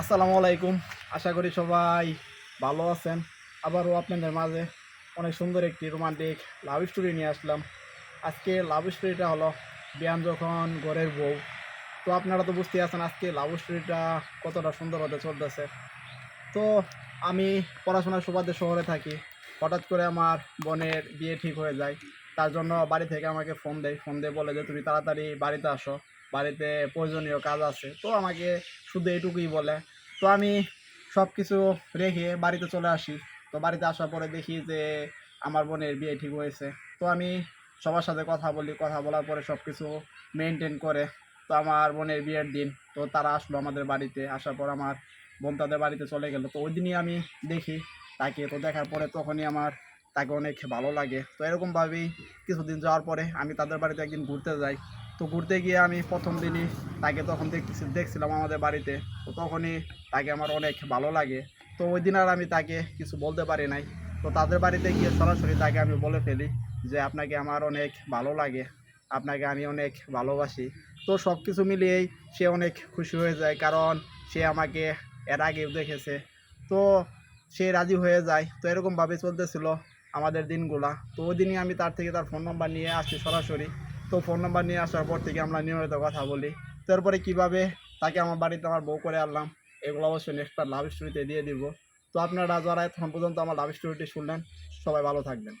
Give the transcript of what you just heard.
আসসালামু আলাইকুম। আশা করি সবাই ভালো আছেন। আবারও আপনাদের মাঝে অনেক সুন্দর একটি রোমান্টিক লাভ স্টোরি নিয়ে আসলাম। আজকে লাভ স্টোরিটা হলো ব্যায়াম যখন ঘরের বউ। তো আপনারা তো বুঝতেই আছেন আজকে লাভ স্টোরিটা কতটা সুন্দর হতে চলতেছে। তো আমি পড়াশোনার সুবাদে শহরে থাকি। হঠাৎ করে আমার বোনের বিয়ে ঠিক হয়ে যায়। তার জন্য বাড়ি থেকে আমাকে ফোন দেয়। ফোন দিয়ে বলে যে, তুমি তাড়াতাড়ি বাড়িতে আসো। বাড়িতে প্রয়োজনীয় কাজ আছে। তো আমাকে শুধু এইটুকুই বলে। তো আমি সব কিছু রেখে বাড়িতে চলে আসি। তো বাড়িতে আসার পরে দেখি যে আমার বোনের বিয়ে ঠিক হয়েছে। তো আমি সবার সাথে কথা বলি, কথা বলার পরে সব কিছু মেনটেন করে। তো আমার বোনের বিয়ের দিন, তো তারা আসলো আমাদের বাড়িতে। আসার পর আমার বোন তাদের বাড়িতে চলে গেল। তো ওই দিনই আমি দেখি তাকে। তো দেখার পরে তখনই আমার তাকে অনেক ভালো লাগে। তো এরকমভাবেই কিছুদিন যাওয়ার পরে আমি তাদের বাড়িতে একদিন ঘুরতে যাই। তো ঘুরতে গিয়ে আমি প্রথম দিনই তাকে তখন দেখতেছি দেখছিলাম আমাদের বাড়িতে। তো তখনই তাকে আমার অনেক ভালো লাগে। তো ওই দিন আর আমি তাকে কিছু বলতে পারি নাই। তো তাদের বাড়িতে গিয়ে সরাসরি তাকে আমি বলে ফেলি যে, আপনাকে আমার অনেক ভালো লাগে। আপনাকে আমি অনেক ভালোবাসি। তো সব কিছু মিলিয়েই সে অনেক খুশি হয়ে যায় কারণ সে আমাকে এর আগেও দেখেছে। তো সে রাজি হয়ে যায়। তো এরকমভাবে চলতেছিল আমাদের দিনগুলা। তো ওই দিনই আমি তার থেকে তার ফোন নাম্বার নিয়ে আসছি সরাসরি। তো ফোন নাম্বার নিয়ে আসার পর থেকে আমরা নিয়মিত কথা বলি। তারপরে কীভাবে তাকে আমার বাড়িতে আমার বউ করে আনলাম, এগুলো অবশ্যই নেক্সট লাভ স্টোরিতে দিয়ে দিব। তো আপনারা যারা এখন পর্যন্ত আমার লাভ স্টোরিটি শুনলেন, সবাই ভালো থাকবেন।